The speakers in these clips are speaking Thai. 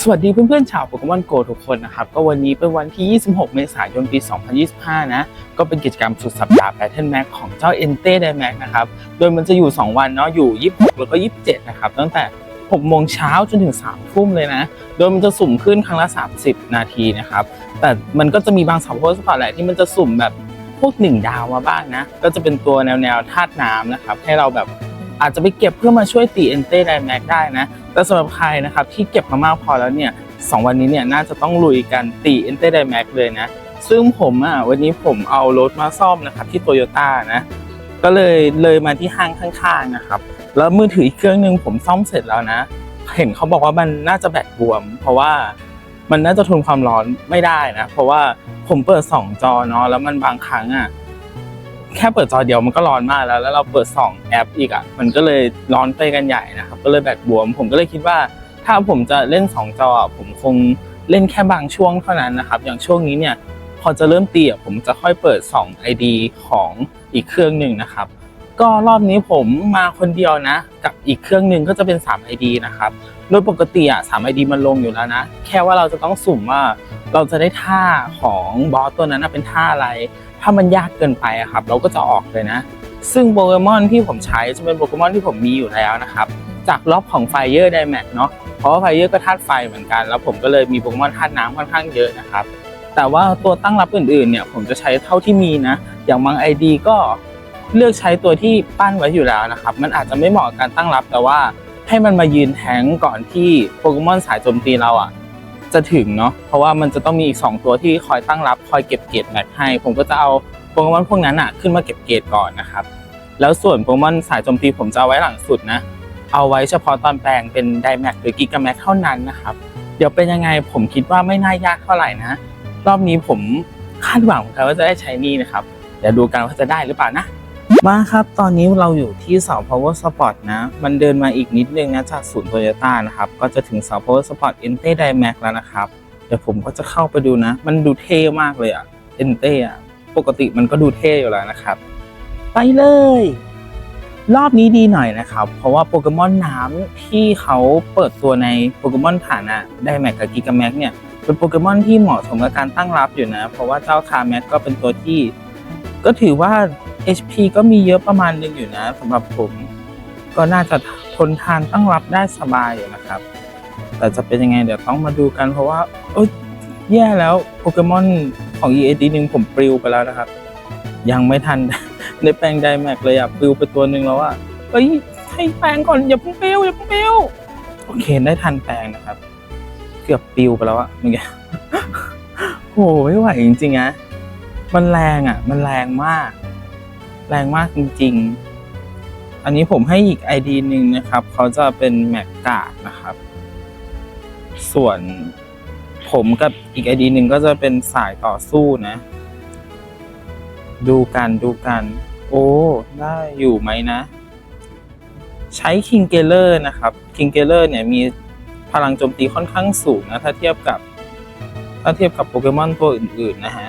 สวัสดีเพื่อนๆชาวโปเกมอนโกทุกคนนะครับ ก็วันนี้เป็นวันที่ 26 เมษายนปี 2025 นะ ก็เป็นกิจกรรมสุดสัปดาห์ Battle Max ของเจ้า e n t e d i m a x นะครับ โดยมันจะอยู่ 2 วันเนาะอยู่ 26 แล้วก็ 27 นะครับ ตั้งแต่ 6 โมงเช้าจนถึง 3 ทุ่มเลยนะ โดยมันจะสุ่มขึ้นครั้งละ 30 นาทีนะครับ แต่มันก็จะมีบางสัมภาระสปอร์ตแหละที่มันจะสุ่มแบบพวก 1 ดาวมาบ้างนะ ก็จะเป็นตัวแนวแนวธาตุน้ำนะครับให้เราแบบ อาจจะไปเก็บเพื่อมาช่วยตี e n t e d i m a x ได้นะ แต่สำหรับใครนะครับที่เก็บมามากพอแล้วเนี่ยสองวันนี้เนี่ยน่าจะต้องลุยกันตีเอ็นเตอร์ไดแม็กเลยนะ ซึ่งผมอะวันนี้ผมเอารถมาซ่อมนะครับที่โตโยต้านะ ก็เลยเลยมาที่ห้างข้างๆนะครับ แล้วมือถืออีกเครื่องหนึ่งผมซ่อมเสร็จแล้วนะ เห็นเขาบอกว่ามันน่าจะแบตบวม เพราะว่ามันน่าจะทนความร้อนไม่ได้นะ เพราะว่าผมเปิดสองจอเนาะแล้วมันบางครั้งอะ แค่เปิดจอเดียวมันก็ร้อนมากแล้ว แล้วเราเปิดสองแอปอีกอะ มันก็เลยร้อนไปกันใหญ่นะครับ ก็เลยแบตบวม ผมก็เลยคิดว่า ถ้าผมจะเล่น 2 จอ ผมคงเล่นแค่บางช่วงเท่านั้นนะครับ อย่างช่วงนี้เนี่ย พอจะเริ่มตีอะผมจะค่อยเปิด 2 ID ของอีกเครื่องหนึ่งนะครับ ก็รอบนี้ผมมาคนเดียวนะ กับอีกเครื่องหนึ่งก็จะเป็น 3 ID นะครับ โดยปกติอะ3 ID มันลงอยู่แล้วนะ แค่ว่าเราจะต้องสุ่มว่าเราจะได้ท่าของบอสตัวนั้นเป็นท่าอะไร ถ้ามันยากเกินไปอะครับ เราก็จะออกเลยนะ ซึ่งโปเกมอนที่ผมใช้จะเป็นโปเกมอนที่ผมมีอยู่แล้วนะครับ จากล็อบของ Fire d y m a x เนาะเพราะว่า Fire ก็ธาตุไฟเหมือนกัน แล้วผมก็เลยมีโปเกมอนธาตุน้ำค่อนข้างเยอะนะครับแต่ว่าตัวตั้งรับอื่นๆเนี่ยผมจะใช้เท่าที่มีนะ อย่างบาง ID ก็เลือกใช้ตัวที่ปั้นไว้อยู่แล้วนะครับ มันอาจจะไม่เหมาะกับการตั้งรับแต่ว่าให้มันมายืนแทงก์ก่อนที่โปเกมอนสายโจมตีเราอะ จะถึงเนาะเพราะว่ามันจะต้องมีอีก2ตัวที่คอยตั้งรับคอยเก็บเกรดแมทให้ ผมก็จะเอาโปเกมอนพวกนั้นอะขึ้นมาเก็บเกรดก่อนนะครับแล้วส่วนโปเกมอนสายโจมตีผมจะเอาไว้หลังสุดนะ เอาไว้เฉพาะตอนแปลงเป็นไดแม็กหรือกิกาแม็กเท่านั้นนะครับเดี๋ยวเป็นยังไงผมคิดว่าไม่น่ายากเท่าไหร่นะ รอบนี้ผมคาดหวังเหมือนกันว่าจะได้ใช้นี่นะครับเดี๋ยวดูกันว่าจะได้หรือเปล่านะ มาครับ ตอนนี้เราอยู่ที่เสา power spot นะ มันเดินมาอีกนิดนึงนะจากศูนย์โตโยต้านะครับ ก็จะถึงเสา power spot e n t e d i m a x แล้วนะครับ เดี๋ยวผมก็จะเข้าไปดูนะ มันดูเท่มากเลยอะ e n t e อะปกติมันก็ดูเท่อยู่แล้วนะครับ ไปเลย รอบนี้ดีหน่อยนะครับ เพราะว่าโปเกมอนน้ำที่เขาเปิดตัวในโปเกมอนฐานะไดแม็กกับกิกาแม็กเนี่ยเป็นโปเกมอนที่เหมาะสมกับการตั้งรับอยู่นะ เพราะว่าเจ้าคาแม็กก็เป็นตัวที่ ก็ถือว่า HP ก็มีเยอะประมาณนึงอยู่นะสำหรับผม ก็น่าจะทนทานตั้งรับได้สบายอยู่นะครับ แต่จะเป็นยังไงเดี๋ยวต้องมาดูกันเพราะว่าเอ้ยแย่แล้วโปเกมอนของ EAD หนึ่งผมปลิวไปแล้วนะครับ ยังไม่ทันได้แปลงไดแม็กเลยอะปลิวไปตัวหนึ่งแล้วอะเอ้ยให้แปลงก่อนอย่าเพิ่งปลิวอย่าเพิ่งปลิวโอเคได้ทันแปลงนะครับ เกือบปลิวไปแล้วอะเมื่อกี้โหไม่ไหวจริงๆนะมันแรงอะมันแรงมาก แรงมากจริง ๆ อันนี้ผมให้อีก ID หนึ่งนะครับ เขาจะเป็นแม็กกาดนะครับ ส่วนผมกับอีก ID หนึ่งก็จะเป็นสายต่อสู้นะ ดูกันดูกัน โอ้ ได้อยู่ไหมนะ ใช้คิงเกเลอร์นะครับคิงเกเลอร์เนี่ยมีพลังโจมตีค่อนข้างสูงนะ ถ้าเทียบกับ ถ้าเทียบกับโปเกมอนตัวอื่น ๆ นะฮะ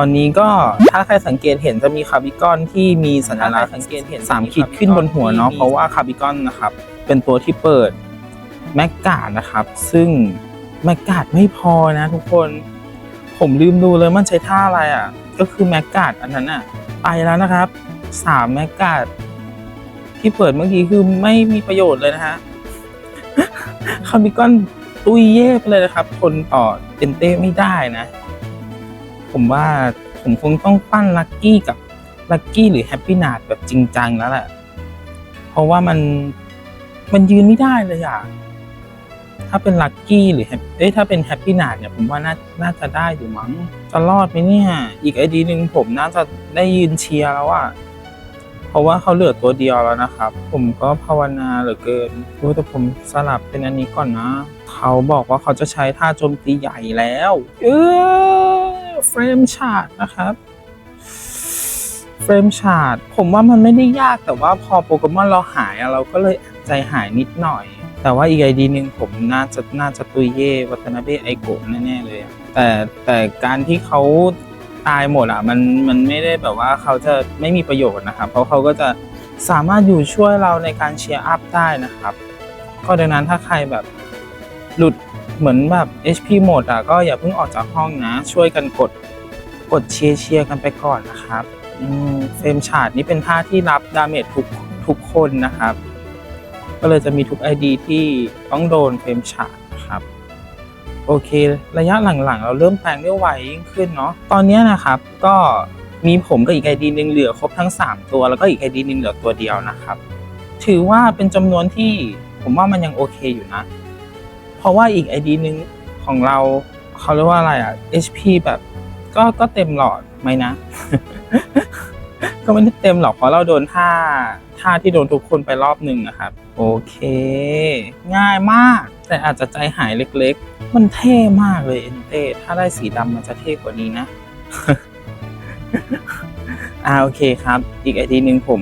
ตอนนี้ก็ถ้าใครสังเกตเห็นจะมีคาร์บิกอนที่มีสัญลักษณ์สังเกตเห็นสามขีดขึ้นบนหัวเนาะเพราะว่าคาร์บิกอนนะครับ เป็นตัวที่เปิดแมกกาดนะครับ ซึ่งแมกกาดไม่พอนะทุกคนผมลืมดูเลยมันใช้ท่าอะไรอะ ก็คือแมกกาดอันนั้นอะไปแล้วนะครับสามแมกกาดที่เปิดเมื่อกี้คือไม่มีประโยชน์เลยนะฮะคาร์บิกอนตุยเย่ไปเลยนะครับทนต่อเอนเต้ไม่ได้นะ ผมว่าผมคงต้องปั้นลักกี้กับลักกี้หรือแฮปปี้นาดแบบจริงจังแล้วแหละ เพราะว่ามันมันยืนไม่ได้เลยอะถ้าเป็นลักกี้หรือเอ้ยถ้าเป็นแฮปปี้นาดเนี่ยผมว่าน่าน่าจะได้อยู่มั้งจะรอดไหมเนี่ย อีกไอดีหนึ่งผมน่าจะได้ยืนเชียร์แล้วอะเพราะว่าเขาเหลือตัวเดียวแล้วนะครับ ผมก็ภาวนาเหลือเกินรู้แต่ผมสลับเป็นอันนี้ก่อนนะ เขาบอกว่าเขาจะใช้ท่าโจมตีใหญ่แล้ว เออ เฟรมชาร์ดนะครับเฟรมชาร์ดผมว่ามันไม่ได้ยากแต่ว่าพอโปเกมอนเราหายเราก็เลยใจหายนิดหน่อย แต่ว่าอีกไอดีหนึ่งผมน่าจะน่าจะตุยเย่วัตนาเบะไอโกะแน่ๆเลยแต่แต่การที่เขาตายหมดอะมันมันไม่ได้แบบว่าเขาจะไม่มีประโยชน์นะครับ เพราะเขาก็จะสามารถอยู่ช่วยเราในการเชียร์อัพได้นะครับ ก็ดังนั้นถ้าใครแบบหลุด เหมือนแบบ HP หมดอะก็อย่าเพิ่งออกจากห้องนะ ช่วยกันกดกดเชียร์เชียร์กันไปก่อนนะครับเฟรมชาร์ดนี่เป็นท่าที่รับดาเมจทุกทุกคนนะครับ ก็เลยจะมีทุก ID ที่ต้องโดนเฟรมชาร์ดนะครับโอเค ระยะหลังๆ เราเริ่มแปลงได้ไวยิ่งขึ้นเนาะตอนนี้นะครับก็มีผมกับอีก ID หนึ่งเหลือครบทั้ง 3 ตัว แล้วก็อีก ID หนึ่งเหลือตัวเดียวนะครับ ถือว่าเป็นจำนวนที่ผมว่ามันยังโอเคอยู่นะ เพราะว่าอีก ID หนึ่งของเราเขาเรียกว่าอะไรอะ HP แบบก็ก็เต็มหลอดไหมนะ ก็ไม่ได้เต็มหรอกเพราะเราโดนท่าท่าที่โดนทุกคนไปรอบหนึ่งนะครับ โอเค ง่ายมาก แต่อาจจะใจหายเล็กๆ มันเท่มากเลยเอ็นเต้ถ้าได้สีดำมันจะเท่กว่านี้นะอ่าโอเคครับ อีกไอดีหนึ่งผม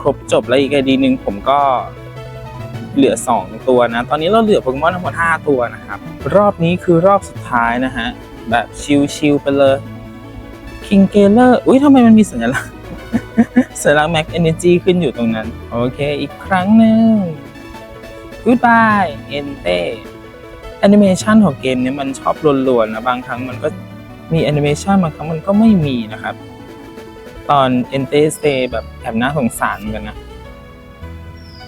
ครบจบแล้วอีกไอดีหนึ่งผมก็ เหลือ 2 ตัวนะ ตอนนี้เราเหลือโปเกมอนทั้งหมด 5 ตัวนะครับ รอบนี้คือรอบสุดท้ายนะฮะ แบบชิลๆไปเลยคิงเกเลอร์อุ้ยทำไมมันมีสัญลักษณ์สัญลักษณ์แม็กเอเนจีขึ้นอยู่ตรงนั้น โอเคอีกครั้งหนึ่ง Goodbye เอนเต้แอนิเมชันของเกมเนี้มันชอบลวนๆนะบางครั้งมันก็มีแอนิเมชันบางครั้งมันก็ไม่มีนะครับ ตอนเอนเต้สเตแบบแอบน่าสงสารเหมือนกันนะ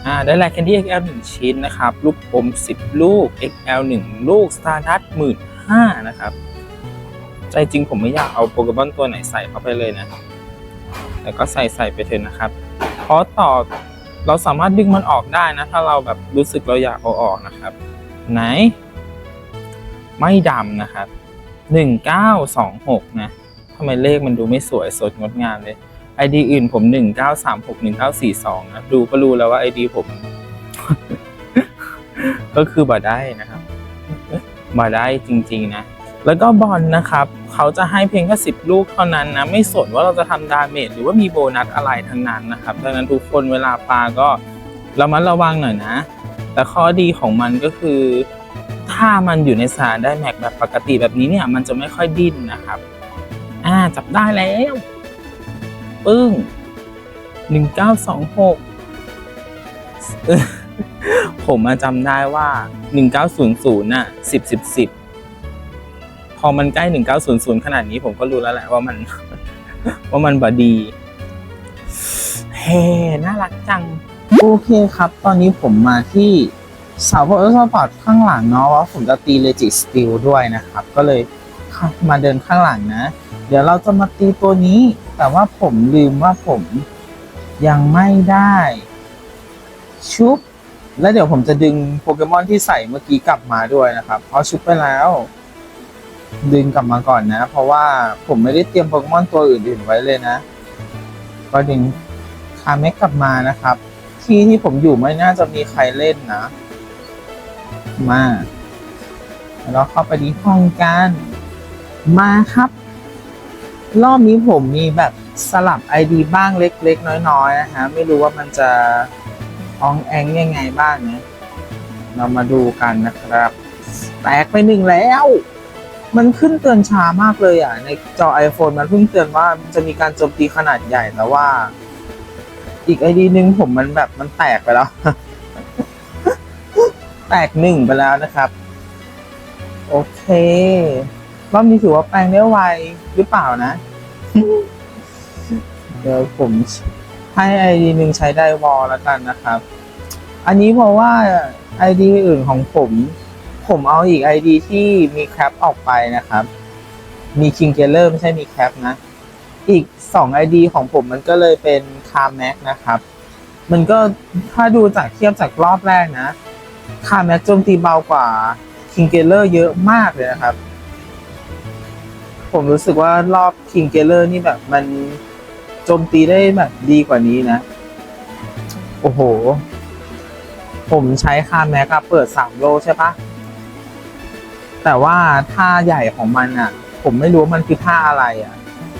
อ่าได้แลกแคนดี้ XL 1 ชิ้นนะครับ ลูกอม 10 ลูก XL 1 ลูก Stardust 15,000นะครับ ใจจริงผมไม่อยากเอาโปเกมอนตัวไหนใส่เข้าไปเลยนะ แต่ก็ใส่ใส่ไปเถอะนะครับ เพราะต่อเราสามารถดึงมันออกได้นะ ถ้าเราแบบรู้สึกเราอยากเอาออกนะครับ ไหน ไม่ดำนะครับ 1926 นะทำไมเลขมันดูไม่สวยสดงดงามเลย ID อื่นผม1936 1942นะดูก็รู้แล้วว่า ID ผม ก็คือบ่ได้นะครับบ่ได้จริง ๆ นะ แล้วก็บอลนะครับ เขาจะให้เพียงแค่สิบลูกเท่านั้นนะ ไม่สนว่าเราจะทำดาเมจหรือว่ามีโบนัสอะไรทั้งนั้นนะครับดังนั้นทุกคนเวลาปาก็ระมัดระวังหน่อยนะ แต่ข้อดีของมันก็คือ ถ้ามันอยู่ในสานได้แม็กแบบปกติแบบนี้เนี่ย มันจะไม่ค่อยดิ้นนะครับ อ่าจับได้แล้ว ปึ้งหนึ่งเก้าสองหกผมมาจำได้ว่าหนึ่งเก้าศูนย์ศูนย์น่ะสิบสิบสิบพอมันใกล้1900ขนาดนี้ผมก็รู้แล้วแหละว่ามัน ว่ามันบดีเฮ้น่ารักจัง โอเคครับ ตอนนี้ผมมาที่เสาโพลสปอร์ตข้างหลังเนาะว่าผมจะตีเลจิสติลด้วยนะครับ ก็เลยมาเดินข้างหลังนะ เดี๋ยวเราจะมาตีตัวนี้ แต่ว่าผมลืมว่าผมยังไม่ได้ชุบ แล้วเดี๋ยวผมจะดึงโปเกมอนที่ใส่เมื่อกี้กลับมาด้วยนะครับเพราะชุบไปแล้ว ดึงกลับมาก่อนนะ เพราะว่าผมไม่ได้เตรียมโปเกมอนตัวอื่นๆไว้เลยนะ ก็ดึงคาเมกกลับมานะครับ ที่ที่ผมอยู่ไม่น่าจะมีใครเล่นนะ มาแล้วเข้าไปที่ห้องกันมาครับ รอบนี้ผมมีแบบสลับ ID บ้างเล็กๆ น้อยๆนะฮะ ไม่รู้ว่ามันจะอองแองยังไงบ้างเนะเรามาดูกันนะครับ แตกไปหนึ่งแล้ว มันขึ้นเตือนช้ามากเลยอะ ในจอ iPhone มันเพิ่งเตือนว่าจะมีการโจมตีขนาดใหญ่แต่ว่า อีกไอดีหนึ่งผมมันแบบมันแตกไปแล้ว แตกหนึ่งไปแล้วนะครับ โอเค รอบนี้ถือว่าแปลงได้ไวหรือเปล่านะ เดี๋ยวผมให้ไอดีหนึ่งใช้ได้วอลแล้วกันนะครับ อันนี้เพราะว่าไอดีอื่นของผม ผมเอาอีก ID ที่มีแคปออกไปนะครับ มี King g a l e r ไม่ใช่มีแคปนะ อีก2 ID ของผมมันก็เลยเป็น c a r m a x นะครับ มันก็ถ้าดูจากเทียบจากรอบแรกนะ c a r m a x โจมตีเบากว่า King g a l e r เยอะมากเลยนะครับ ผมรู้สึกว่ารอบ King g a l e r นี่แบบมันโจมตีได้แบบดีกว่านี้นะ โอ้โห ผมใช้คาแม็กอะเปิด3โลใช่ปะแต่ว่าท่าใหญ่ของมันอะผมไม่รู้มันคือท่าอะไรอะ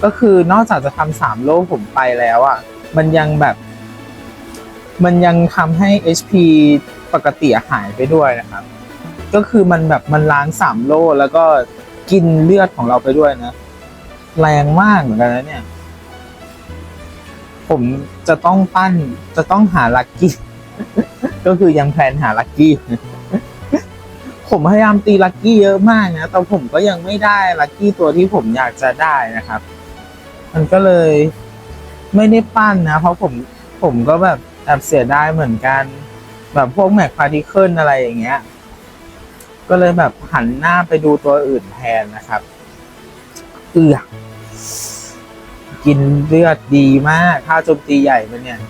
ก็คือนอกจากจะทำสามโลผมไปแล้วอะมันยังแบบ มันยังทำให้ HP ปกติหายไปด้วยนะครับ ก็คือมันแบบมันล้างสามโลแล้วก็ กินเลือดของเราไปด้วยนะ แรงมากเหมือนกันนะเนี่ย ผมจะต้องปั้น จะต้องหาลักกี้ ก็คือยังแพลนหาลักกี้ ผมพยายามตีลัคกี้เยอะมากนะ แต่ผมก็ยังไม่ได้ลัคกี้ตัวที่ผมอยากจะได้นะครับ มันก็เลยไม่ได้ปั้นนะ เพราะผมผมก็แบบแอบเสียดายเหมือนกัน แบบพวกแม็กพาร์ติเคิลอะไรอย่างเงี้ย ก็เลยแบบหันหน้าไปดูตัวอื่นแทนนะครับ เอือกกินเลือดดีมากค่าโจมตีใหญ่มันเนี่ย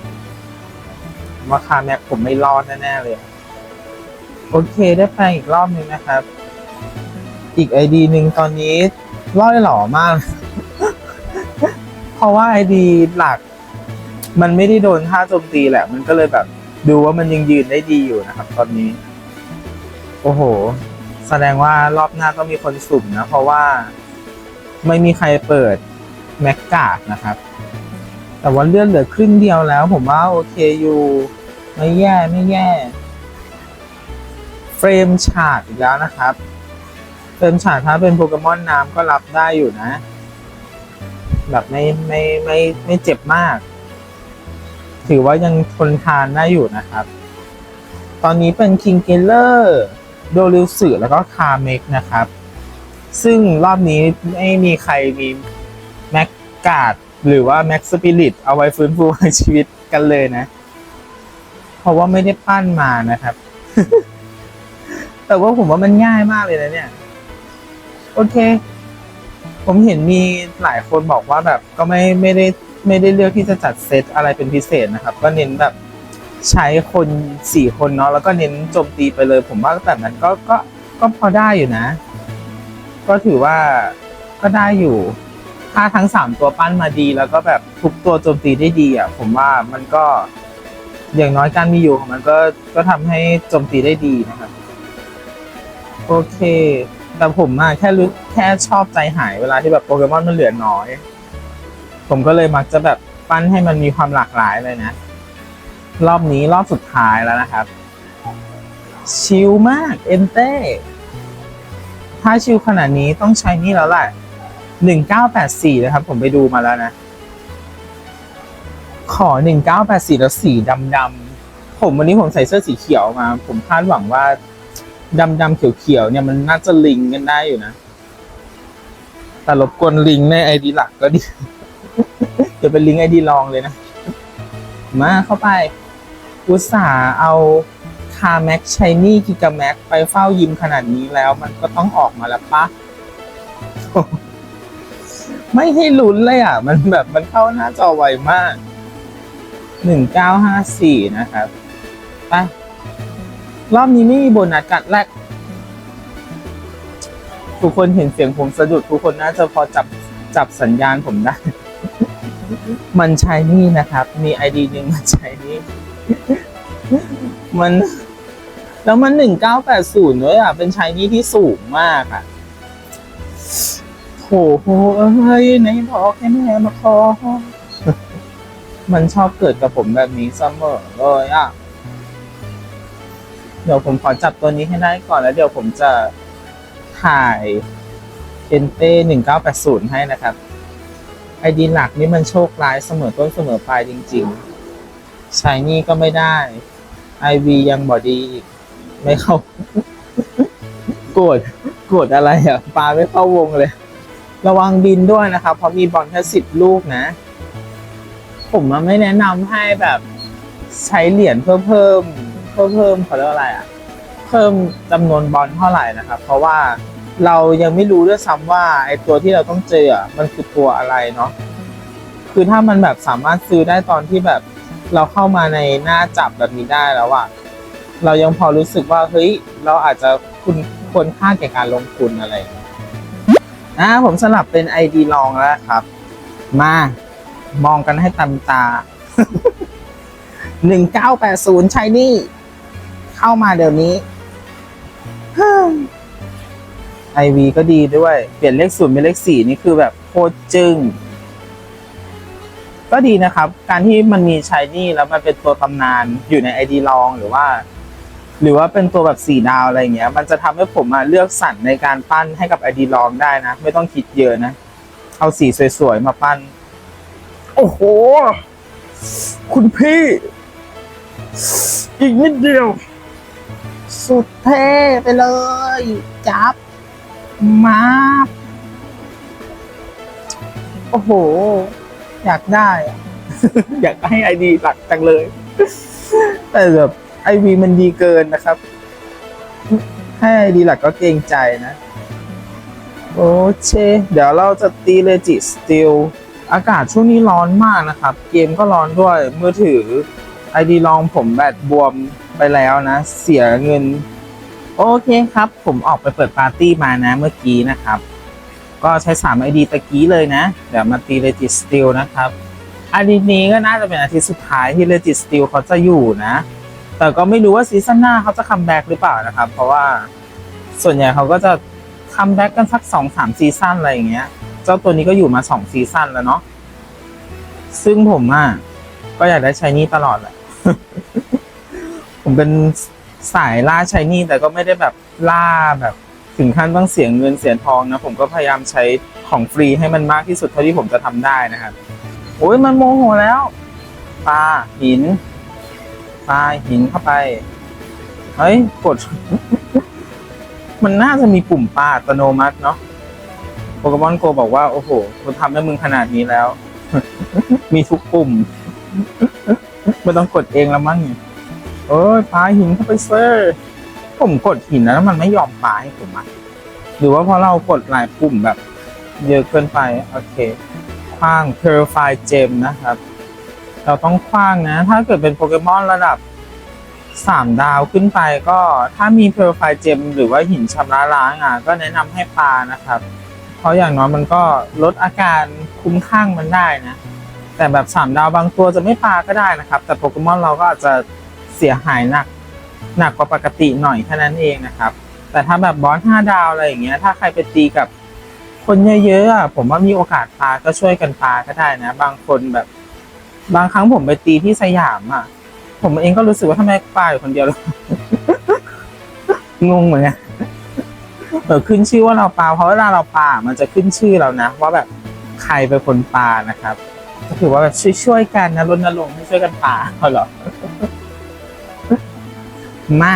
ว่าคาแม็กผมไม่รอดแน่ๆเลย โอเคได้ไปอีกรอบหนึ่งนะครับ อีกไอดีหนึ่งตอนนี้ร่อยหล่อมาก เพราะว่าไอดีหลัก มันไม่ได้โดนท่าโจมตีแหละ มันก็เลยแบบ ดูว่ามันยังยืนได้ดีอยู่นะครับ ตอนนี้ โอ้โห แสดงว่ารอบหน้าต้องมีคนสุ่มนะ เพราะว่าไม่มีใครเปิดแม็กกาดนะครับ แต่ว่าเลื่อนเหลือครึ่งเดียวแล้ว ผมว่าโอเคอยู่ไม่แย่ไม่แย่ เฟรมฉากอีกแล้วนะครับ เฟรมฉากถ้าเป็นโปเกมอนน้ำก็รับได้อยู่นะ แบบไม่ไม่ไม่ไม่เจ็บมาก ถือว่ายังทนทานได้อยู่นะครับ ตอนนี้เป็นคิงเกเลอร์ โดริวสึแล้วก็คาเมกนะครับ ซึ่งรอบนี้ไม่มีใครมีแม็กกาดหรือว่าแม็กสปิริตเอาไว้ฟื้นฟูชีวิตกันเลยนะ เพราะว่าไม่ได้ปั้นมานะครับ แต่ว่าผมว่ามันง่ายมากเลยนะเนี่ย โอเค ผมเห็นมีหลายคนบอกว่าแบบก็ไม่ไม่ได้ไม่ได้เลือกที่จะจัดเซตอะไรเป็นพิเศษนะครับ ก็เน้นแบบ ใช้คนสี่คนเนาะแล้วก็เน้นโจมตีไปเลย ผมว่าแบบนั้นก็ก็ก็พอได้อยู่นะ ก็ถือว่าก็ได้อยู่ ถ้าทั้งสามตัวปั้นมาดี แล้วก็แบบทุกตัวโจมตีได้ดีอะ ผมว่ามันก็อย่างน้อยการมีอยู่ของมันก็ก็ทำให้โจมตีได้ดีนะครับโอเค แต่ผมอะแค่รู้แค่ชอบใจหายเวลาที่แบบโปเกมอนมันเหลือน้อย ผมก็เลยมักจะแบบปั้นให้มันมีความหลากหลายเลยนะ รอบนี้รอบสุดท้ายแล้วนะครับ ชิลมากเอนเต้ถ้าชิลขนาดนี้ต้องใช้นี่แล้วแหละหนึ่งเก้าแปดสี่นะครับ ผมไปดูมาแล้วนะ ขอหนึ่งเก้าแปดสี่แล้วสีดำดำผมวันนี้ผมใส่เสื้อสีเขียวมา ผมคาดหวังว่าดำดำเขียวเขียวเนี่ยมันน่าจะลิงกันได้อยู่นะ แต่รบกวนลิงในไอดีหลักก็ดีเดี๋ยวเป็นลิงไอดีรองเลยนะ มาเข้าไป อุตส่าห์เอาคาแม็กชายนี่กิกาแม็กไปเฝ้ายิมขนาดนี้แล้วมันก็ต้องออกมาแล้วปะไม่ให้ลุ้นเลยอะ มันแบบมันเข้าหน้าจอไวมาก หนึ่งเก้าห้าสี่นะครับไปรอบนี้ไม่มีโบนัสกัดแรก ทุกคนเห็นเสียงผมสะดุด ทุกคนน่าจะพอจับจับสัญญาณผมได้ มันใช้นี่นะครับ มีไอดีหนึ่งมันใช้นี่ มัน แล้วมันหนึ่งเก้าแปดศูนย์ด้วยอะ เป็นใช้นี่ที่สูงมากอะโถโหเอ้ยไหนบอกให้แม่มาขอมันชอบเกิดกับผมแบบนี้เสมอเลยอะ เดี๋ยวผมขอจับตัวนี้ให้ได้ก่อนแล้วเดี๋ยวผมจะถ่ายเอนเต้หนึ่งเก้าแปดศูนย์ให้นะครับ ไอดีหลักนี่มันโชคร้ายเสมอต้นเสมอปลายจริง ๆ ใช้นี่ก็ไม่ได้ไอวียังบอดีอีก ไม่เข้า โกรธโกรธอะไรอะปลาไม่เข้าวงเลย ระวังบินด้วยนะครับ เพราะมีบอลแค่สิบลูกนะ ผมไม่แนะนำให้แบบใช้เหรียญเพื่อเพิ่มเพิ่มเพิ่มเขาเรียกอะไรอะ เพิ่มจำนวนบอลเท่าไหร่นะครับ เพราะว่าเรายังไม่รู้ด้วยซ้ำว่าไอตัวที่เราต้องเจอมันคือตัวอะไรเนาะคือถ้ามันแบบสามารถซื้อได้ตอนที่แบบ เราเข้ามาในหน้าจับแบบนี้ได้แล้วอะเรายังพอรู้สึกว่าเฮ้ยเราอาจจะคุณควรค่าแก่การลงทุนอะไรอ่าผมสลับเป็น ID ลองแล้วครับ มามองกันให้ตามตาหนึ่งเก้าแปดศูนย์ใช้นี่ เข้ามาเดี๋ยวนี้ไอวีก็ดีด้วย เปลี่ยนเลขศูนย์เป็นเลขสี่นี่คือแบบโคตรจึง้ง ก็ดีนะครับ การที่มันมีชายนี่แล้วมันเป็นตัวตำนานอยู่ในไอดีลองหรือว่า หรือว่าเป็นตัวแบบสี่ดาวอะไรเงี้ย มันจะทำให้ผมมาเลือกสรรในการปั้นให้กับไอดีลองได้นะ ไม่ต้องคิดเยอะนะ เอาสีสวยๆมาปั้น โอ้โห คุณพี่ อีกนิดเดียว สุดเท่ไปเลย จับ มา โอ้โห อยากได้อะอยากให้ไอดีหลักจังเลย แต่แบบไอวีมันดีเกินนะครับ ให้ไอดีหลักก็เกรงใจนะ โอเค เดี๋ยวเราจะตีเลจิสติลอากาศช่วงนี้ร้อนมากนะครับ เกมก็ร้อนด้วย มือถือไอดีลองผมแบตบวมไปแล้วนะ เสียเงิน โอเคครับ ผมออกไปเปิดปาร์ตี้มานะเมื่อกี้นะครับ ก็ใช้3 ID ตะกี้เลยนะ เดี๋ยวมาตีเลจิสติลนะครับอาทิตย์นี้ก็น่าจะเป็นอาทิตย์สุดท้ายที่เลจิสติลเขาจะอยู่นะ แต่ก็ไม่รู้ว่าซีซั่นหน้าเขาจะคัมแบ็กหรือเปล่านะครับ เพราะว่าส่วนใหญ่เขาก็จะคัมแบ็กกันสักสองสามซีซั่นอะไรอย่างเงี้ย เจ้าตัวนี้ก็อยู่มาสองซีซั่นแล้วเนาะ ซึ่งผมอะก็อยากได้ชายนี่ตลอดแหละ ผมเป็นสายล่าชายนี่แต่ก็ไม่ได้แบบล่าแบบ ถึงขั้นต้องเสียเงินเสียทองนะผมก็พยายามใช้ของฟรีให้มันมากที่สุดเท่าที่ผมจะทำได้นะครับโอ้ยมันโมโหแล้วปลาหินปลาหินเข้าไปเฮ้ยกด มันน่าจะมีปุ่มปลาอัตโนมัติเนาะโปเกมอนโกบอกว่า โอ้โหกูทำให้มึงขนาดนี้แล้ว มีทุกปุ่มไม่ต้องกดเองแล้วมั้งเนี่ยเอ้ยปลาหินเข้าไปเซอร์ ผมกดหินแล้วมันไม่ยอมปลาให้ผมอะหรือว่าเพราะเรากดหลายปุ่มแบบ เยอะเกินไปโอเคคว้าง Purify Gem นะครับ เราต้องคว้างนะ ถ้าเกิดเป็นโปเกมอนระดับสามดาวขึ้นไปก็ถ้ามี Purify Gem หรือว่าหินชำระล้างอะก็แนะนำให้ปลานะครับ เพราะอย่างน้อยมันก็ลดอาการคุ้มข้างมันได้นะ แต่แบบสามดาวบางตัวจะไม่ปลาก็ได้นะครับ แต่โปเกมอนเราก็อาจจะเสียหายหนัก หนักกว่าปกติหน่อยแค่นั้นเองนะครับ แต่ถ้าแบบบอสห้าดาวอะไรอย่างเงี้ย ถ้าใครไปตีกับคนเยอะๆผมว่ามีโอกาสปลาก็ช่วยกันปลาก็ได้นะ บางคนแบบ บางครั้งผมไปตีที่สยามอะ ผมเองก็รู้สึกว่าทำไมปลาอยู่คนเดียวงงเหมือนกันเออขึ้นชื่อว่าเราปลาเพราะเวลาเราปลามันจะขึ้นชื่อเรานะ ว่าแบบใครเป็นคนปลานะครับก็ถือว่าแบบช่วยๆกันนะรณรงค์ให้ช่วยกันปลาเอาเหรอ มา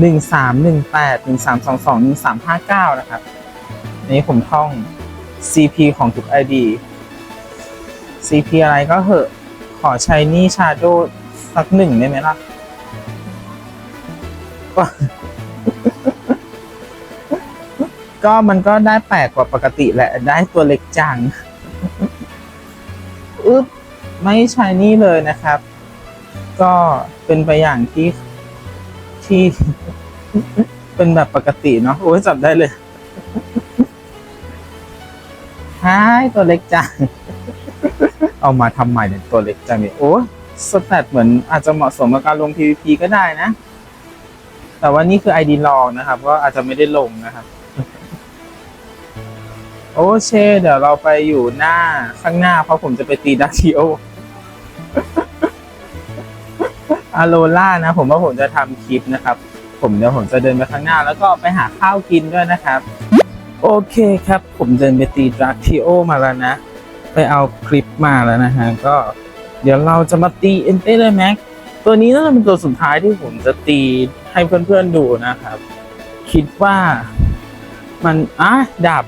หนึ่งสามหนึ่งแปดหนึ่งสามสองสองหนึ่งสามห้าเก้านะครับนนี้ผมท่อง CP ของทุก ID CP อะไรก็เหอะ ขอใช้นี่ชาโดสักหนึ่งได้ไหมล่ะก็ก็มันก็ได้แปลกกว่าปกติแหละ ได้ตัวเล็กจัง อึ๊บ ไม่ใช่นี่เลยนะครับ ก็เป็นไปอย่างที่ที่ เป็นแบบปกติเนาะโอ้ยจับได้เลยฮายตัวเล็กจังเอามาทำใหม่เนี่ยตัวเล็กจังเนี่ยโอ้สแตทเหมือนอาจจะเหมาะสมกับการลง PVP ก็ได้นะ แต่ว่านี่คือ ID ลองนะครับ ก็อาจจะไม่ได้ลงนะครับโอเคเดี๋ยวเราไปอยู่หน้าข้างหน้าเพราะผมจะไปตีดักชิโอ อาโลล่านะ ผมว่าผมจะทำคลิปนะครับ ผมเดี๋ยวผมจะเดินไปข้างหน้า แล้วก็ไปหาข้าวกินด้วยนะครับ โอเคครับ ผมเดินไปตีดักชิโอมาแล้วนะ ไปเอาคลิปมาแล้วนะฮะ ก็เดี๋ยวเราจะมาตีเอ็นเตอร์แม็กตัวนี้น่าจะเป็นตัวสุดท้ายที่ผมจะตีให้เพื่อนๆดูนะครับ คิดว่ามันอะดับ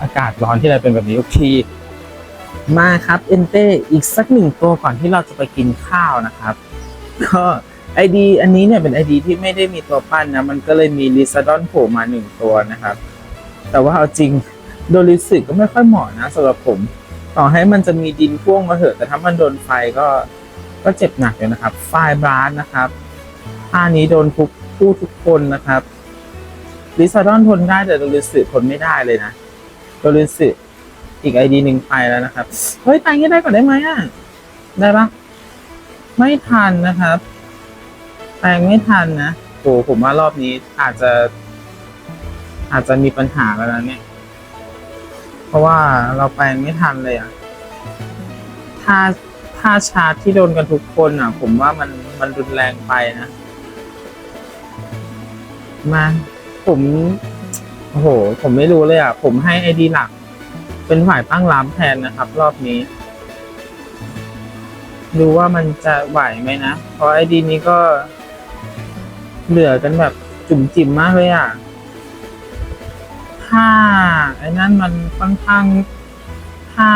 อากาศร้อนที่ไรเป็นแบบนี้ทุกที มาครับเอนเต้อีกสักหนึ่งตัวก่อนที่เราจะไปกินข้าวนะครับ ก็ไอดีอันนี้เนี่ยเป็นไอดีที่ไม่ได้มีตัวปั้นนะ มันก็เลยมีลิซาดอนโผล่มาหนึ่งตัวนะครับ แต่ว่าเอาจริงโดนลิสึก็ไม่ค่อยเหมาะนะสำหรับผม ต่อให้มันจะมีดินพ่วงมาเถอะแต่ถ้ามันโดนไฟก็ก็เจ็บหนักเลยนะครับไฟบรานนะครับท่านี้โดนทุกผู้ทุกคนนะครับลิซาดอนทนได้แต่โดลิสึทนไม่ได้เลยนะโดลิสึ อีกไอดีหนึ่งไปแล้วนะครับ เฮ้ย ตายงี้ได้ก่อนได้ไหมอะ ได้ปะไม่ทันนะครับแปลงไม่ทันนะโอ้ผมว่ารอบนี้อาจจะ อาจจะมีปัญหาแล้วนะเนี่ย เพราะว่าเราแปลงไม่ทันเลยอะ ถ้าถ้าชาร์จที่โดนกันทุกคนอะ ผมว่ามันมันรุนแรงไปนะ มา ผมโอ้โห ผมไม่รู้เลยอะ ผมให้ไอดีหลัก เป็นฝ่ายตั้งรับแทนนะครับ รอบนี้ ดูว่ามันจะไหวไหมนะ เพราะไอดีนี้ก็เหลือกันแบบจุ่มจิ๋มมากเลยอะ ถ้าไอ้นั่นมันค่อนข้างถ้า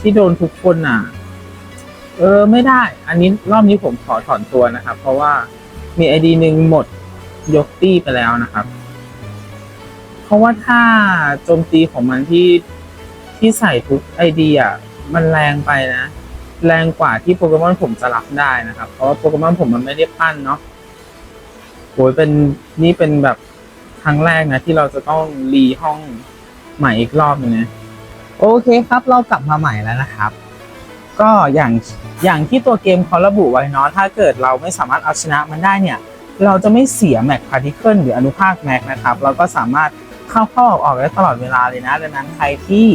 ที่โดนทุกคนอะ เออไม่ได้ อันนี้รอบนี้ผมขอถอนตัวนะครับ เพราะว่ามีไอดีหนึ่งหมดยกตี้ไปแล้วนะครับ เพราะว่าถ้าโจมตีของมันที่ ที่ใส่ทุกไอเดียมันแรงไปนะ แรงกว่าที่โปเกมอนผมจะรับได้นะครับ เพราะว่าโปเกมอนผมมันไม่ได้ปั้นเนาะโหยเป็นนี่เป็นแบบครั้งแรกนะ ที่เราจะต้องรีห้องใหม่อีกรอบนึงนะโอเคครับเรากลับมาใหม่แล้วนะครับ ก็อย่างอย่างที่ตัวเกมเขาระบุไว้เนาะถ้าเกิดเราไม่สามารถเอาชนะมันได้เนี่ย เราจะไม่เสียแม็กพาร์ติเคิลหรืออนุภาคแม็กนะครับ เราก็สามารถเข้าเข้าออกออกได้ตลอดเวลาเลยนะดังนั้นใครที่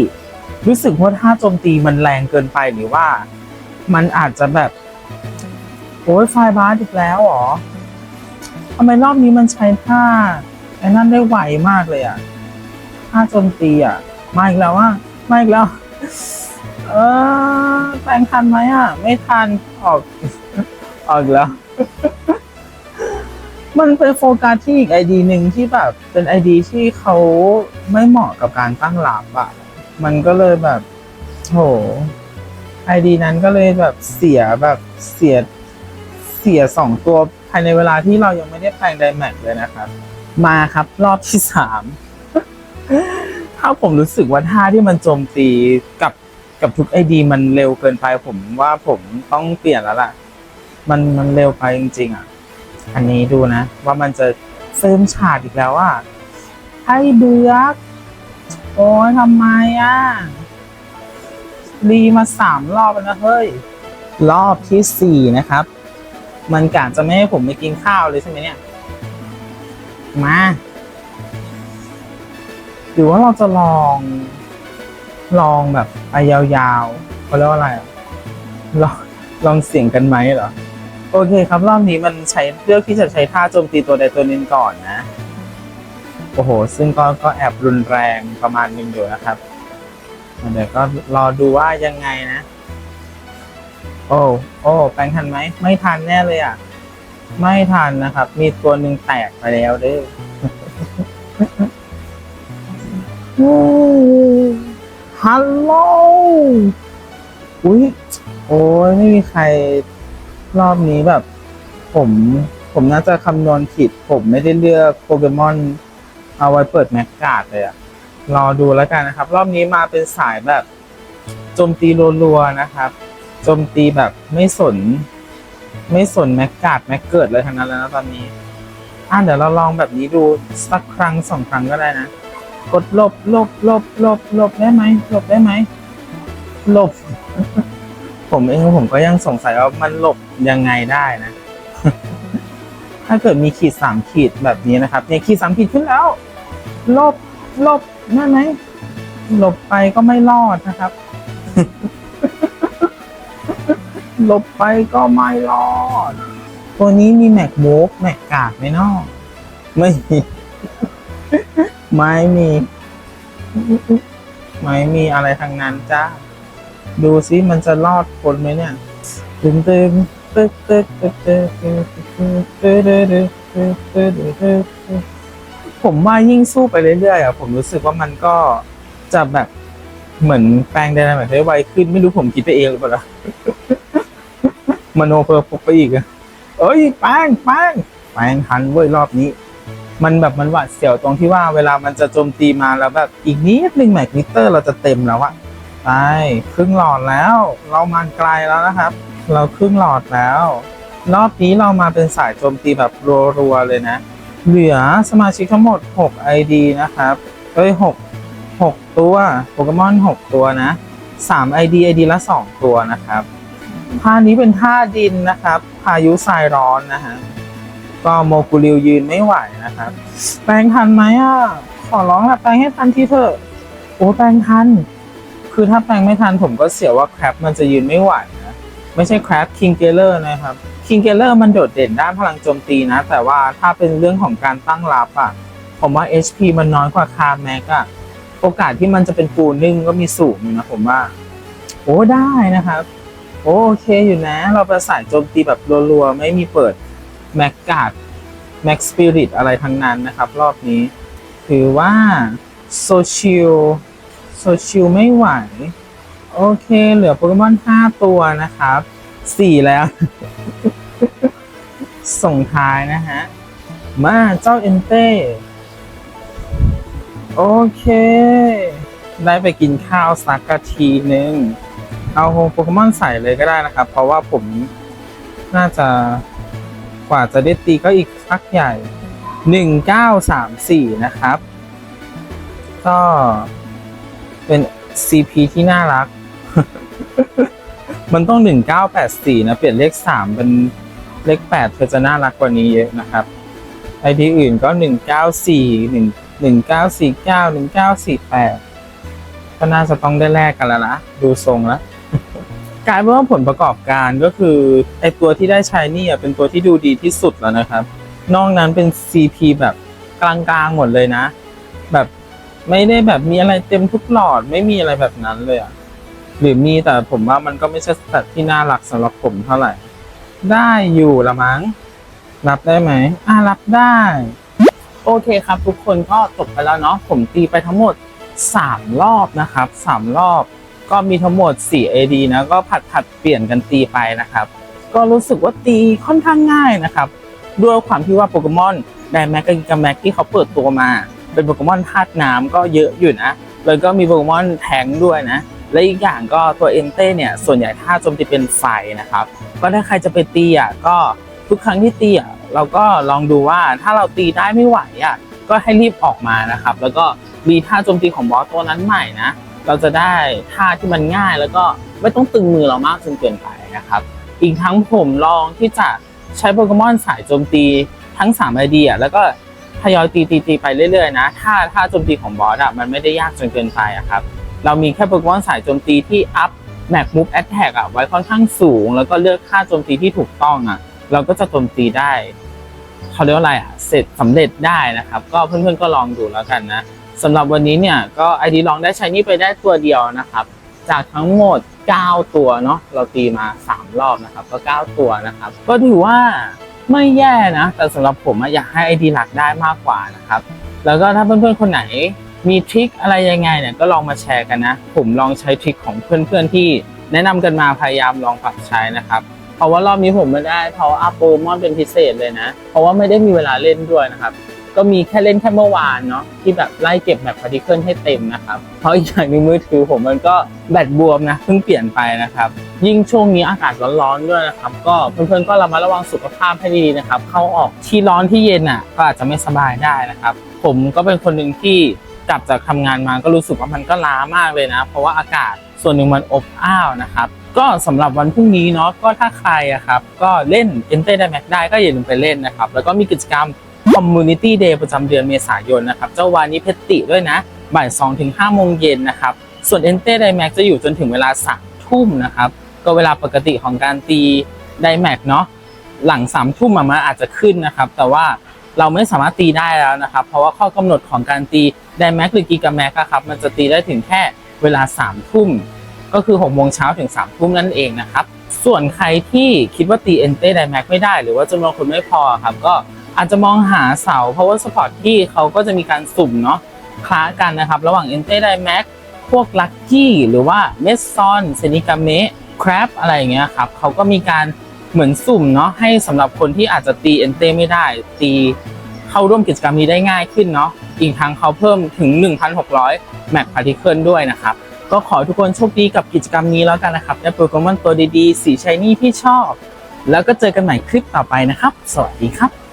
รู้สึกว่าท่าโจมตีมันแรงเกินไปหรือว่า มันอาจจะแบบ โอ้ยไฟบาร์อีกแล้วเหรอทำไมรอบนี้มันใช้ท่าไอ้นั่นได้ไวมากเลยอะท่าโจมตีอะมาอีกแล้วว่ามาอีกแล้ว เออแปลงทันไหมอะไม่ทันออกออกแล้ว มันเป็นโฟกัสที่อีกไอดีหนึ่งที่แบบ เป็นไอดีที่เขาไม่เหมาะกับการตั้งรับอะ มันก็เลยแบบโหไอดีนั้นก็เลยแบบเสียแบบเสียเสียสองตัวภายในเวลาที่เรายังไม่ได้แปลงไดแม็กเลยนะครับ มาครับรอบที่สามถ้าผมรู้สึกว่าท่าที่มันโจมตีกับกับทุกไอดีมันเร็วเกินไป ผมว่าผมต้องเปลี่ยนแล้วล่ะ มันมันเร็วไปจริง ๆ อะ อันนี้ดูนะ ว่ามันจะเฟิร์มฉาดอีกแล้วอะให้เบือก โอ้ยทำไมอะรีมาสามรอบแล้วนะเฮ้ย รอบที่สี่นะครับ มันกะจะไม่ให้ผมไปกินข้าวเลยใช่ไหมเนี่ย มาหรือว่าเราจะลอง ลองแบบไปยาวๆเขาเรียกว่าอะไรอะลองลองเสี่ยงกันไหมเหรอ โอเคครับรอบนี้มันใช้เลือกที่จะใช้ท่าโจมตีตัวใดตัวหนึ่งก่อนนะ โอ้โห ซึ่งก็ก็แอบรุนแรงประมาณนึงอยู่นะครับเดี๋ยวก็รอดูว่ายังไงนะ โอ้โอ้แปลงทันไหม ไม่ทันแน่เลยอะ ไม่ทันนะครับ มีตัวหนึ่งแตกไปแล้วเด้อฮัลโหลอุ้ยโอ้ยไม่มีใครรอบนี้แบบ ผม ผมน่าจะคำนวณผิด ผมไม่ได้เลือกโปเกมอน เอาไว้เปิดแม็กกาดเลยอะรอดูแล้วกันนะครับ รอบนี้มาเป็นสายแบบโจมตีรัวๆนะครับโจมตีแบบไม่สน ไม่สนแม็กกาดแม็กเกิดเลยทั้งนั้นแล้วนะตอนนี้อะเดี๋ยวเราลองแบบนี้ดูสักครั้งสองครั้งก็ได้นะ กดลบลบลบลบลบได้ไหมลบได้ไหมหลบ ผมเองผมก็ยังสงสัยว่ามันหลบยังไงได้นะ ถ้าเกิดมีขีดสามขีดแบบนี้นะครับเนี่ยขีดสามขีดขึ้นแล้ว หลบหลบได้ไหมหลบไปก็ไม่รอดนะครับ หลบไปก็ไม่รอด ตัวนี้มีแม็กโมกแม็กกาดไหมเนอกไม่มีไม่มีไม่มีอะไรทางนั้นจ้าดูซิมันจะรอดคนไหมเนี่ยตึงตึงตึกตึกตึกตึกตึกตึกตึกตึกตึกตึกตึกตึกตึกตึก ผมว่ายิ่งสู้ไปเรื่อยๆอะผมรู้สึกว่ามันก็จะแบบเหมือนแปลงไดนามิกได้ไวขึ้นไม่รู้ผมคิดไปเองหรือเปล่า มโนเพอร์ฟกไปอีกอะเอ้ยแป้งแป้งแป้งทันเว้ยรอบนี้ มันแบบมันหวาดเสียวตรงที่ว่าเวลามันจะโจมตีมาแล้วแบบอีกนิดนึงแม็กนิเตอร์เราจะเต็มแล้วอะไปครึ่งหลอดแล้ว เรามาไกลแล้วนะครับ เราครึ่งหลอดแล้ว รอบนี้เรามาเป็นสายโจมตีแบบรัวๆเลยนะ เหลือสมาชิกทั้งหมด 6 ID นะครับ เอ้ย 6 6 ตัว โปเกมอน 6 ตัวนะ 3 ID ID ละ 2 ตัวนะครับท่านี้เป็นท่าดินนะครับ พายุทรายร้อนนะฮะ ก็โมกุริวยืนไม่ไหวนะครับ แปลงทันไหมอะ ขอร้องละแปลงให้ทันทีเถอะ โอ้แปลงทัน คือถ้าแปลงไม่ทันผมก็เสียว่าแครปมันจะยืนไม่ไหวนะ ไม่ใช่ครปคิงเกเลอร์นะครับคิงเกเลอร์มันโดดเด่นด้านพลังโจมตีนะ แต่ว่าถ้าเป็นเรื่องของการตั้งรับอะผมว่า HP มันน้อยกว่าคาร์แม็กอะโอกาสที่มันจะเป็นปูนึ่งก็มีสูงนะผมว่า โอ้ได้นะครับ โอเคอยู่นะ เราประสายโจมตีแบบรัวๆ ไม่มีเปิดแม็กกาดแม็กสปิริตอะไรทั้งนั้นนะครับ รอบนี้ ถือว่าโซชิลโซชิลไม่ไหว โอเค เหลือโปเกมอน5ตัวนะครับ4แล้ว ส่งท้ายนะฮะ มาเจ้าเอ็นเต้โอเค ได้ไปกินข้าวสักกะทีหนึ่งเอาโปเกมอนใส่เลยก็ได้นะครับ เพราะว่าผมน่าจะกว่าจะได้ตีก็อีกพักใหญ่1934นะครับ ก็เป็น CP ที่น่ารัก มันต้อง1984นะ เปลี่ยนเลข3เป็นเลข8เธอจะน่ารักกว่านี้เยอะนะครับ ไอดีอื่นก็194 1 1949 1948ก็น่าจะต้องได้แลกกันแล้วนะดูทรงแล้วกลายเป็นว่าผลประกอบการก็คือไอตัวที่ได้ใช้นี่เป็นตัวที่ดูดีที่สุดแล้วนะครับ นอกนั้นเป็น CP แบบกลางๆหมดเลยนะ แบบไม่ได้แบบมีอะไรเต็มทุกหลอดไม่มีอะไรแบบนั้นเลยอะ หรือมีแต่ผมว่ามันก็ไม่ใช่สัตว์ที่น่ารักสำหรับผมเท่าไหร่ ได้อยู่ละมั้งรับได้ไหมอ่ารับได้ โอเคครับ ทุกคนก็จบไปแล้วเนาะผมตีไปทั้งหมด 3 รอบนะครับ3รอบ ก็มีทั้งหมด 4 AD นะก็ผัดผัดเปลี่ยนกันตีไปนะครับ ก็รู้สึกว่าตีค่อนข้างง่ายนะครับ ด้วยความที่ว่าโปเกมอนไดแม็กกับกิกาแม็กที่เขาเปิดตัวมา เป็นโปเกมอนธาตุน้ำก็เยอะอยู่นะแล้วก็มีโปเกมอนแทงด้วยนะ และอีกอย่างก็ตัวเอนเต้เนี่ยส่วนใหญ่ท่าโจมตีเป็นไฟนะครับ ก็ถ้าใครจะไปตีอะก็ทุกครั้งที่ตีอะเราก็ลองดูว่าถ้าเราตีได้ไม่ไหวอะก็ให้รีบออกมานะครับ แล้วก็มีท่าโจมตีของบอสตัวนั้นใหม่นะเราจะได้ท่าที่มันง่ายแล้วก็ไม่ต้องตึงมือเรามากจนเกินไปนะครับ อีกทั้งผมลองที่จะใช้โปเกมอนสายโจมตีทั้ง3ไอเดียแล้วก็ทยอยตีตีตีไปเรื่อยๆนะ ถ้าถ้าโจมตีของบอสอะมันไม่ได้ยากจนเกินไปอะครับ เรามีแค่โปเกมอนสายโจมตีที่อัพแม็กมูฟแอตแทกอะไว้ค่อนข้างสูง แล้วก็เลือกค่าโจมตีที่ถูกต้องอะ เราก็จะโจมตีได้เขาเรียกว่าอะไรอะเสร็จสำเร็จได้นะครับ ก็เพื่อนๆก็ลองดูแล้วกันนะสำหรับวันนี้เนี่ยก็ไอดีลองได้ใช้นี่ไปได้ตัวเดียวนะครับ จากทั้งหมด 9 ตัวเนาะเราตีมา 3 รอบนะครับ ก็ 9 ตัวนะครับ ก็ถือว่าไม่แย่นะ แต่สำหรับผมอะอยากให้ไอดีหลักได้มากกว่านะครับ แล้วก็ถ้าเพื่อนๆคนไหน มีทริคอะไรยังไงเนี่ยก็ลองมาแชร์กันนะ ผมลองใช้ทริคของเพื่อนๆที่แนะนำกันมาพยายามลองปรับใช้นะครับ เพราะว่ารอบนี้ผมไม่ได้เพราะอัพโปรมอนเป็นพิเศษเลยนะ เพราะว่าไม่ได้มีเวลาเล่นด้วยนะครับ ก็มีแค่เล่นแค่เมื่อวานเนาะที่แบบไล่เก็บแบบพาร์ติเคิลให้เต็มนะครับ เพราะอีกอย่างนึงมือถือผมมันก็แบตบวมนะเพิ่งเปลี่ยนไปนะครับ ยิ่งช่วงนี้อากาศร้อนๆด้วยนะครับ ก็เพื่อนๆก็ระมัดระวังสุขภาพให้ดีนะครับ เข้าออกที่ร้อนที่เย็นอะก็อาจจะไม่สบายได้นะครับ ผมก็เป็นคนหนึ่งที่ กลับจากทำงานมาก็รู้สึกว่ามันก็ล้ามากเลยนะ เพราะว่าอากาศส่วนหนึ่งมันอบอ้าวนะครับ ก็สำหรับวันพรุ่งนี้เนาะก็ถ้าใครอะครับ ก็เล่น e n t e r d a m a x ได้ก็อย่าลืมไปเล่นนะครับ แล้วก็มีกิจกรรม Community Day ประจำเดือนเมษายนนะครับ เจ้าวานิเพชรติด้วยนะบ่าย2ถึง5โมงเย็นนะครับ ส่วน e n t e r d a m a x จะอยู่จนถึงเวลา3ทุ่มนะครับ ก็เวลาปกติของการตี d i m a x เนาะหลัง3ทุ่มอะมันอาจจะขึ้นนะครับ แต่ว่า เราไม่สามารถตีได้แล้วนะครับ เพราะว่าข้อกำหนดของการตี d i m a x หรือ Giga Max อะครับมันจะตีได้ถึงแค่เวลา3ทุ่มก็คือ6โมงเช้าถึง3ทุ่มนั่นเองนะครับ ส่วนใครที่คิดว่าตี e n t e d i m a x ไม่ได้ หรือว่าจำนวนคนไม่พอครับก็อาจจะมองหาเสาเพราะว่าสปอร์ตที่เขาก็จะมีการสุ่มเนาะคล้ากันนะครับ ระหว่าง e n t e d i m a x พวกลั c กี้หรือว่าเมสซอนเซนิกาเมะคร b อะไรอย่างเงี้ยครับเขาก็มีการ เหมือนสุ่มเนาะให้สำหรับคนที่อาจจะตีเอนเต้ไม่ได้ ตีเข้าร่วมกิจกรรมนี้ได้ง่ายขึ้นเนาะอีกทั้งเขาเพิ่มถึง 1,600 แม็กพาร์ติเคิลด้วยนะครับ ก็ขอทุกคนโชคดีกับกิจกรรมนี้แล้วกันนะครับได้โปเกมอนตัวดีๆ สีชายนี่ที่ชอบ แล้วก็เจอกันใหม่คลิปต่อไปนะครับ สวัสดีครับ